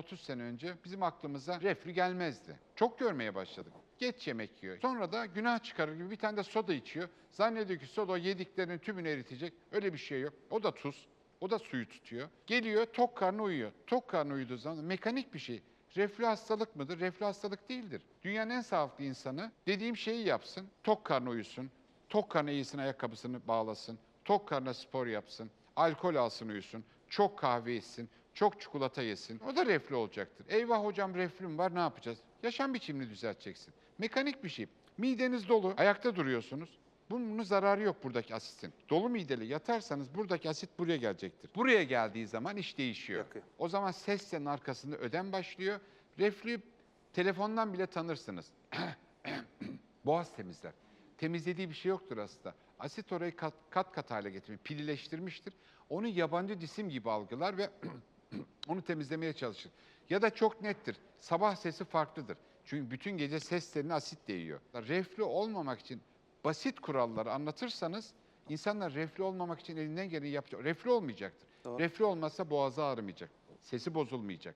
30 sene önce bizim aklımıza reflü gelmezdi. Çok görmeye başladık. Geç yemek yiyor. Sonra da günah çıkarır gibi bir tane de soda içiyor. Zannediyor ki soda yediklerinin tümünü eritecek. Öyle bir şey yok. O da tuz. O da suyu tutuyor. Geliyor tok karnı uyuyor. Tok karnı uyuduğu zaman mekanik bir şey. Reflü hastalık mıdır? Reflü hastalık değildir. Dünyanın en sağlıklı insanı dediğim şeyi yapsın. Tok karnı uyusun. Tok karnı iyisin ayakkabısını bağlasın. Tok karnına spor yapsın. Alkol alsın uyusun. Çok kahve içsin. Çok çikolata yesin. O da reflü olacaktır. Eyvah hocam reflüm var ne yapacağız? Yaşam biçimini düzelteceksin. Mekanik bir şey. Mideniz dolu. Ayakta duruyorsunuz. Bunun zararı yok buradaki asitin. Dolu mideli yatarsanız buradaki asit buraya gelecektir. Buraya geldiği zaman iş değişiyor. Yakıyor. O zaman ses senin arkasında ödem başlıyor. Reflü telefondan bile tanırsınız. Boğaz temizler. Temizlediği bir şey yoktur aslında. Asit orayı kat kat, kat hale getirmiş, pilileştirmiştir. Onu yabancı cisim gibi algılar ve onu temizlemeye çalışır. Ya da çok nettir. Sabah sesi farklıdır. Çünkü bütün gece ses teline asit değiyor. Reflü olmamak için basit kuralları anlatırsanız insanlar reflü olmamak için elinden geleni yapacak. Reflü olmayacaktır. Doğru. Reflü olmazsa boğazı ağrımayacak. Sesi bozulmayacak.